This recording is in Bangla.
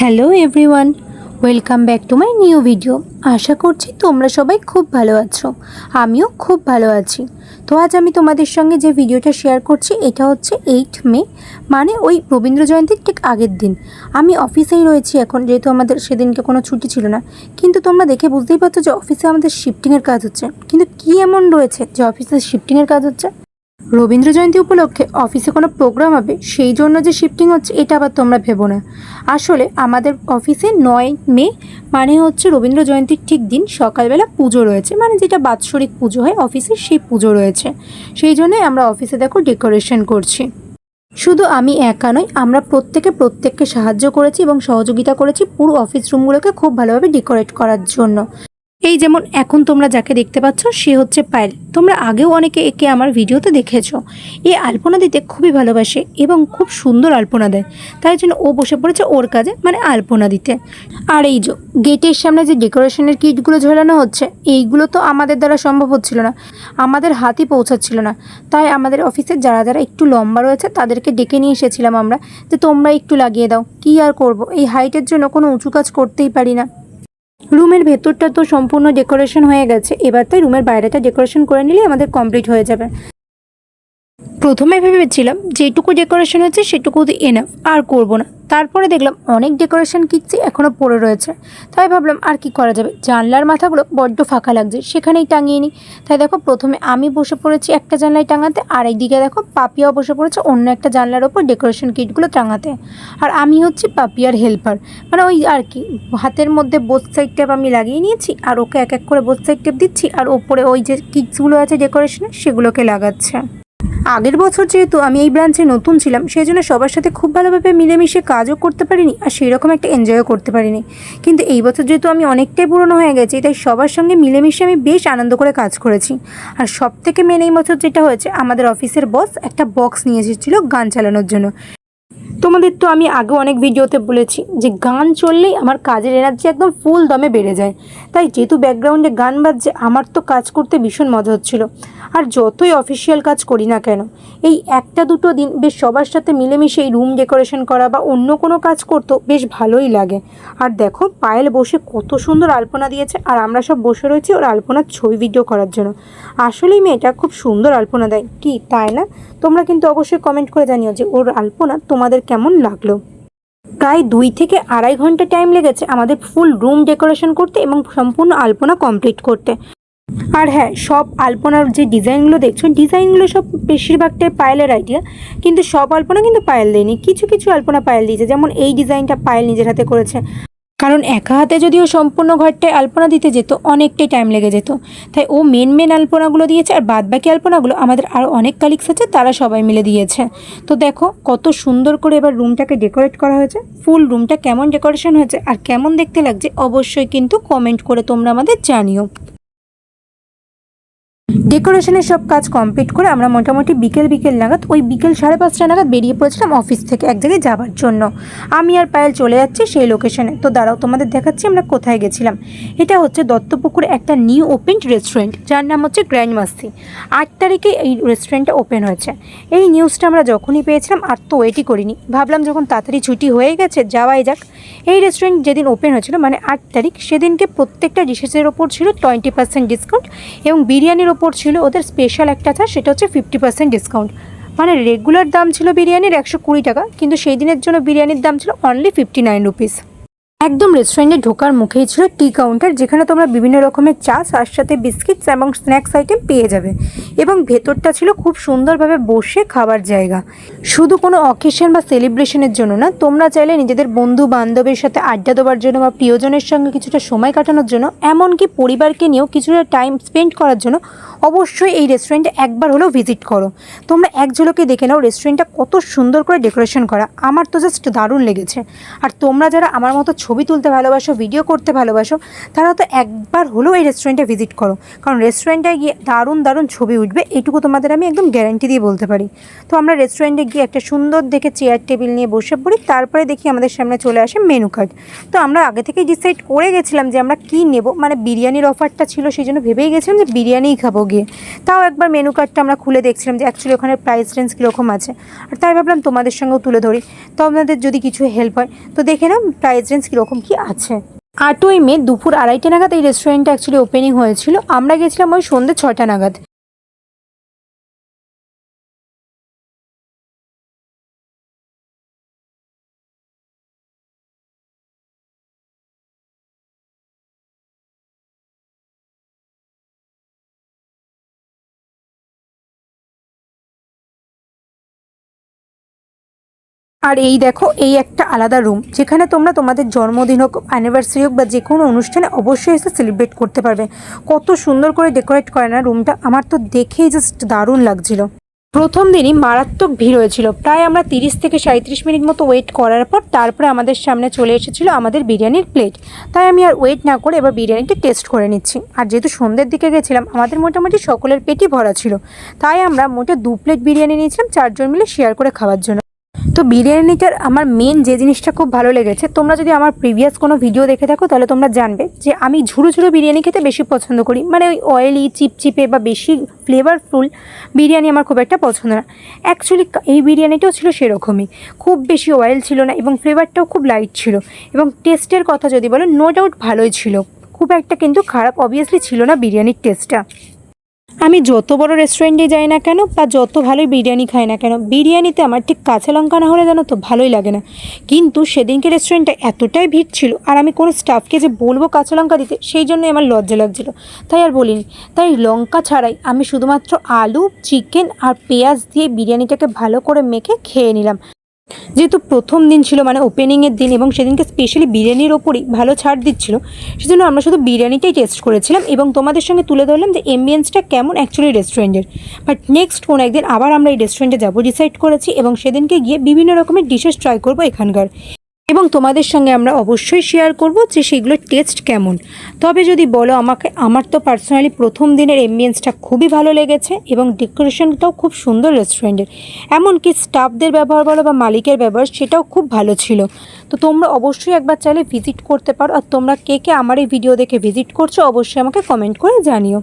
Hello everyone welcome back to my new video আশা করছি তোমরা সবাই খুব ভালো আছো। আমিও খুব ভালো আছি। তো আজ আমি তোমাদের সঙ্গে যে ভিডিওটা শেয়ার করছি, এটা হচ্ছে এইট মে মানে ওই রবীন্দ্র জয়ন্তীর ঠিক আগের দিন। আমি অফিসেই রয়েছি এখন, যেহেতু আমাদের সেদিনকে কোনো ছুটি ছিল না। কিন্তু তোমরা দেখে বুঝতেই পারছ যে অফিসে আমাদের শিফটিংয়ের কাজ হচ্ছে। কিন্তু কী এমন রয়েছে যে অফিসে শিফটিংয়ের কাজ হচ্ছে? রবীন্দ্র জয়ন্তী উপলক্ষে অফিসে কোনো প্রোগ্রাম হবে, সেই জন্য যে শিফটিং হচ্ছে, এটা আবার তোমরা ভেবো না। আসলে আমাদের অফিসে নয় মে মানে হচ্ছে রবীন্দ্র জয়ন্তীর ঠিক দিন সকালবেলা পুজো রয়েছে মানে যেটা বাৎসরিক পুজো হয় অফিসে, সেই পুজো রয়েছে। সেই জন্যই আমরা অফিসে দেখো ডেকোরেশন করছি। শুধু আমি একা নই, আমরা প্রত্যেকে প্রত্যেককে সাহায্য করেছি এবং সহযোগিতা করেছি পুরো অফিস রুমগুলোকে খুব ভালোভাবে ডেকোরেট করার জন্য। এই যেমন এখন তোমরা যাকে দেখতে পাচ্ছ, সে হচ্ছে পায়েল। তোমরা আগেও অনেকে একে আমার ভিডিওতে দেখেছ। এ আলপনা দিতে খুবই ভালোবাসে এবং খুব সুন্দর আলপনা দেয়। তাই জন্য ও বসে পড়েছে ওর কাজে মানে আলপনা দিতে। আর এই যে গেটের সামনে যে ডেকোরেশনের কিটগুলো ঝোলানো হচ্ছে, এইগুলো তো আমাদের দ্বারা সম্ভব হচ্ছিল না। আমাদের হাতই পৌঁছাচ্ছিল না। তাই আমাদের অফিসের যারা যারা একটু লম্বা রয়েছে, তাদেরকে ডেকে নিয়ে এসেছিলাম আমরা যে তোমরা একটু লাগিয়ে দাও। কী আর করব? এই হাইটের জন্য কোনো উঁচু কাজ করতেই পারি না। রুমের ভেতরটা তো সম্পূর্ণ ডেকোরেশন হয়ে গেছে। এবার তাই রুমের বাইরেটা ডেকোরেশন করে নিলে আমাদের কমপ্লিট হয়ে যাবে। প্রথমে ভেবেছিলাম যেটুকু ডেকোরেশন হয়েছে সেটুকু এনাফ আর করব না। তারপরে দেখলাম অনেক ডেকোরেশন কিচ্ছি এখনও পড়ে রয়েছে। তাই ভাবলাম, আর কি করা যাবে? জানলার মাথাগুলো বড্ড ফাঁকা লাগছে, সেখানেই টাঙিয়ে নিই। তাই দেখো, প্রথমে আমি বসে পড়েছি একটা জানলায় টাঙাতে, আর একদিকে দেখো, পাপিয়াও বসে পড়েছে অন্য একটা জানলার ওপর ডেকোরেশন কিটগুলো টাঙাতে। আর আমি হচ্ছি পাপিয়ার হেল্পার মানে ওই আর কি, হাতের মধ্যে বোথ সাইড টেপ আমি লাগিয়ে নিয়েছি, আর ওকে এক এক করে বোথ সাইড টেপ দিচ্ছি, আর ওপরে ওই যে কিটসগুলো আছে ডেকোরেশনের সেগুলোকে লাগাচ্ছে। আগের বছর যেহেতু আমি এই ব্রাঞ্চে নতুন ছিলাম, সেই জন্য সবার সাথে খুব ভালোভাবে মিলেমিশে কাজও করতে পারিনি আর সেই রকম একটা এনজয়ও করতে পারিনি। কিন্তু এই বছর যেহেতু আমি অনেকটাই পুরনো হয়ে গেছি, তাই সবার সঙ্গে মিলেমিশে আমি বেশ আনন্দ করে কাজ করেছি। আর সব থেকে মেন এই বছর যেটা হয়েছে, আমাদের অফিসের বস একটা বক্স নিয়ে এসেছিল গান চালানোর জন্য। তোমাদের তো আমি আগে অনেক ভিডিওতে বলেছি যে গান চললেই আমার কাজের এনার্জি একদম ফুল দমে বেড়ে যায়। তাই যেহেতু ব্যাকগ্রাউন্ডে গান বাজছে, আমার তো কাজ করতে ভীষণ মজা হচ্ছিল। আর যতই অফিসিয়াল কাজ করি না কেন, এই একটা দুটো দিন বেশ সবার সাথে মিলেমিশে এই রুম ডেকোরেশন করা বা অন্য কোনো কাজ করতেও বেশ ভালোই লাগে। আর দেখো, পায়েল বসে কত সুন্দর আলপনা দিয়েছে, আর আমরা সব বসে রয়েছি ওর আলপনার ছবি ভিডিও করার জন্য। আসলেই মেয়েটা খুব সুন্দর আলপনা দেয়। কি, তাই না? তোমরা কিন্তু অবশ্যই কমেন্ট করে জানিও যে ওর আলপনা তোমাদের কেমন লাগল? প্রায় দুই থেকে আড়াই ঘণ্টা টাইম লেগেছে আমাদের ফুল রুম ডেকোরেশন করতে এবং সম্পূর্ণ আলপনা কমপ্লিট করতে। আর হ্যাঁ সব আলপনার যে ডিজাইনগুলো দেখছ, ডিজাইনগুলো সব বেশিরভাগটাই পায়েলের আইডিয়া কিন্তু সব আলপনা কিন্তু পায়েল দেয়নি। কিছু কিছু আলপনা পায়েল দিয়েছে, যেমন এই ডিজাইনটা পায়েল নিজের হাতে করেছে। কারণ একা হাতে যদিও সম্পূর্ণ ঘরটায় আলপনা দিতে যেত, অনেকটাই টাইম লেগে যেত। তাই ও মেন মেন আলপনাগুলো দিয়েছে আর বাদ বাকি আলপনাগুলো আমাদের আরও অনেক কালিক্স আছে, তারা সবাই মিলে দিয়েছে। তো দেখো কত সুন্দর করে এবার রুমটাকে ডেকোরেট করা হয়েছে ফুল রুমটা কেমন ডেকোরেশন হয়েছে আর কেমন দেখতে লাগছে অবশ্যই কিন্তু কমেন্ট করে তোমরা আমাদের জানিও। ডেকোরেশনের সব কাজ কমপ্লিট করে আমরা মোটামুটি বিকেল বিকেল নাগাদ, ওই বিকেল সাড়ে পাঁচটা নাগাদ বেরিয়ে পড়েছিলাম অফিস থেকে এক জায়গায় যাবার জন্য। আমি আর পায়েল চলে যাচ্ছি সেই লোকেশনে তো দাঁড়াও, তোমাদের দেখাচ্ছি আমরা কোথায় গেছিলাম। এটা হচ্ছে দত্তপুকুর একটা নিউ ওপেন রেস্টুরেন্ট যার নাম হচ্ছে গ্র্যান্ড মাস্তি আট তারিখে এই রেস্টুরেন্টটা ওপেন হয়েছে। এই নিউজটা আমরা যখনই পেয়েছিলাম, আর তো ওয়েটই করিনি। ভাবলাম যখন তাড়াতাড়ি ছুটি হয়ে গেছে, যাওয়াই যাক। এই রেস্টুরেন্ট যেদিন ওপেন হয়েছিল মানে আট তারিখ, সেদিনকে প্রত্যেকটা ডিশেসের ওপর ছিল টোয়েন্টি পার্সেন্ট ডিসকাউন্ট এবং বিরিয়ানির ওপর ছিল ওদের স্পেশাল একটা আছে সেটা হচ্ছে ফিফটি পার্সেন্ট ডিসকাউন্ট মানে রেগুলার দাম ছিল বিরিয়ানির একশো কুড়ি টাকা, কিন্তু সেই দিনের জন্য বিরিয়ানির দাম ছিল অনলি ফিফটি নাইন রুপিস একদম রেস্টুরেন্টে ঢোকার মুখেই ছিল টি কাউন্টার যেখানে তোমরা বিভিন্ন রকমের চা তার সাথে বিস্কিটস এবং স্ন্যাক্স আইটেম পেয়ে যাবে। এবং ভেতরটা ছিল খুব সুন্দরভাবে বসে খাবার জায়গা। শুধু কোনো অকেশন বা সেলিব্রেশনের জন্য না, তোমরা চাইলে নিজেদের বন্ধু বান্ধবের সাথে আড্ডা দেওয়ার জন্য বা প্রিয়জনের সঙ্গে কিছুটা সময় কাটানোর জন্য, এমনকি পরিবারকে নিয়েও কিছুটা টাইম স্পেন্ড করার জন্য অবশ্যই এই রেস্টুরেন্টে একবার হলেও ভিজিট করো। তোমরা এক ঝলকে দেখে নাও রেস্টুরেন্টটা কত সুন্দর করে ডেকোরেশন করা। আমার তো জাস্ট দারুণ লেগেছে। আর তোমরা যারা আমার মতো ছবি তুলতে ভালোবাসো ভিডিও করতে ভালোবাসো, তারা তো একবার হলেও এই রেস্টুরেন্টে ভিজিট করো। কারণ রেস্টুরেন্টে গিয়ে দারুণ দারুণ ছবি উঠবে, এটুকু তোমাদের আমি একদম গ্যারান্টি দিয়ে বলতে পারি। তো আমরা রেস্টুরেন্টে গিয়ে একটা সুন্দর দেখে চেয়ার টেবিল নিয়ে বসে পড়ি, তারপরে দেখি আমাদের সামনে চলে আসে মেনু কার্ড তো আমরা আগে থেকেই ডিসাইড করে গেছিলাম যে আমরা কী নেব। মানে বিরিয়ানির অফারটা ছিল, সেই জন্য ভেবেই গেছিলাম যে বিরিয়ানিই খাব গিয়ে। তাও একবার মেনু কার্ডটা আমরা খুলে দেখছিলাম যে অ্যাকচুয়ালি ওখানে প্রাইস রেঞ্জ কীরকম আছে। আর তাই ভাবলাম তোমাদের সঙ্গেও তুলে ধরি। তো আপনাদের যদি কিছু হেল্প হয়, তো দেখে নাও প্রাইস রেঞ্জ কীরকম কী আছে। আটই মে দুপুর আড়াইটা নাগাদ এই রেস্টুরেন্টটা অ্যাকচুয়ালি ওপেনিং হয়েছিল। আমরা গেছিলাম ওই সন্ধ্যে ছটা নাগাদ। আর এই দেখো, এই একটা আলাদা রুম যেখানে তোমরা তোমাদের জন্মদিন হোক অ্যানিভার্সারি হোক বা যে কোনো অনুষ্ঠানে অবশ্যই এসে সেলিব্রেট করতে পারবে। কত সুন্দর করে ডেকোরেট করে না রুমটা আমার তো দেখেই জাস্ট দারুণ লাগছিল। প্রথম দিনই মারাত্মক ভিড় হয়েছিল। প্রায় আমরা তিরিশ থেকে সাঁত্রিশ মিনিট মতো ওয়েট করার পর তারপরে আমাদের সামনে চলে এসেছিল আমাদের বিরিয়ানির প্লেট তাই আমি আর ওয়েট না করে এবার বিরিয়ানিটা টেস্ট করে নিচ্ছি। আর যেহেতু সন্ধ্যের দিকে গেছিলাম, আমাদের মোটামুটি সকলের পেটই ভরা ছিল। তাই আমরা মোটে দু প্লেট বিরিয়ানি নিয়েছিলাম, চারজন মিলে শেয়ার করে খাওয়ার জন্য। তো বিরিয়ানিটার আমার মেন যে জিনিসটা খুব ভালো লেগেছে, তোমরা যদি আমার প্রিভিয়াস কোনো ভিডিও দেখে থাকো, তাহলে তোমরা জানবে যে আমি ঝুড়ো ঝুড়ো বিরিয়ানি খেতে বেশি পছন্দ করি। মানে ওই অয়েলি চিপচিপে বা বেশি ফ্লেভারফুল বিরিয়ানি আমার খুব একটা পছন্দ না। অ্যাকচুয়ালি এই বিরিয়ানিটাও ছিল সেরকমই। খুব বেশি অয়েল ছিল না এবং ফ্লেভারটাও খুব লাইট ছিল। এবং টেস্টের কথা যদি বলো নো ডাউট ভালোই ছিল। খুব একটা কিন্তু খারাপ অবভিয়াসলি ছিল না বিরিয়ানির টেস্টটা আমি যত বড় রেস্টুরেন্টে যাই না কেন বা যত ভালোই বিরিয়ানি খাই না কেন, বিরিয়ানিতে আমার ঠিক কাঁচা লঙ্কা না হলে জানো তো ভালোই লাগে না। কিন্তু সেদিনকে রেস্টুরেন্টটা এতটাই ভিড় ছিল আর আমি কোনো স্টাফকে যে বলব কাঁচা লঙ্কা দিতে, সেই জন্যই আমার লজ্জা লাগছিল। তাই আর বলিনি। তাই লঙ্কা ছাড়াই আমি শুধুমাত্র আলু, চিকেন আর পেঁয়াজ দিয়ে বিরিয়ানিটাকে ভালো করে মেখে খেয়ে নিলাম। যেহেতু প্রথম দিন ছিল মানে ওপেনিংয়ের দিন এবং সেদিনকে স্পেশালি বিরিয়ানির ওপরই ভালো ছাড় দিচ্ছিল, সেজন্য আমরা শুধু বিরিয়ানিটাই টেস্ট করেছিলাম এবং তোমাদের সঙ্গে তুলে ধরলাম যে এমবিয়েন্সটা কেমন অ্যাকচুয়ালি রেস্টুরেন্টের বাট নেক্সট কোনো একদিন আবার আমরা এই রেস্টুরেন্টে যাব ডিসাইড করেছি এবং সেদিনকে গিয়ে বিভিন্ন রকমের ডিশেস ট্রাই করব এখানকার। এবং তোমাদের সঙ্গে আমরা অবশ্যই শেয়ার করব যে সেগুলোর টেস্ট কেমন। তবে যদি বলো আমাকে, আমার তো পার্সোনালি প্রথম দিনের এমবিয়েন্সটা খুবই ভালো লেগেছে এবং ডেকোরেশনটাও খুব সুন্দর রেস্টুরেন্টের এমনকি স্টাফদের ব্যবহার বলো বা মালিকের ব্যবহার, সেটাও খুব ভালো ছিল। তো তোমরা অবশ্যই একবার চাইলে ভিজিট করতে পারো। আর তোমরা কে কে আমার এই ভিডিও দেখে ভিজিট করছ, অবশ্যই আমাকে কমেন্ট করে জানিও।